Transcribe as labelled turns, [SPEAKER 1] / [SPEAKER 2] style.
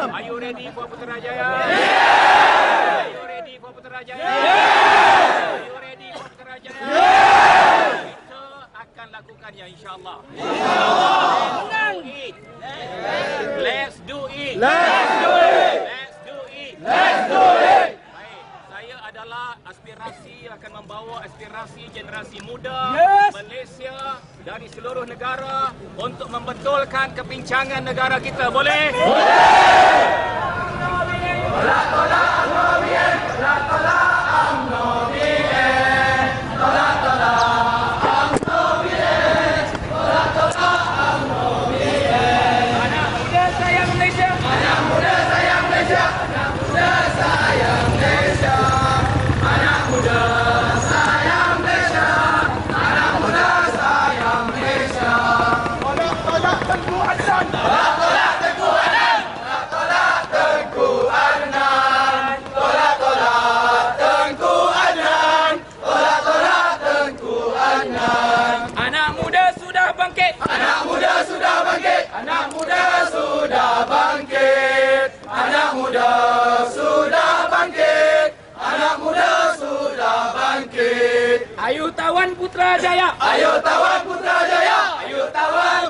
[SPEAKER 1] Are you ready for Putrajaya? Are you ready for Putrajaya? Are you ready for Putrajaya? Kita akan lakukannya insyaAllah. Let's adalah aspirasi akan membawa aspirasi generasi muda
[SPEAKER 2] Yes.
[SPEAKER 1] Malaysia dari seluruh negara untuk membetulkan kepincangan negara kita. Boleh? Anak Ayo tawan Putrajaya. Tawan Putrajaya. Ayo tawan Putrajaya. Ayo tawan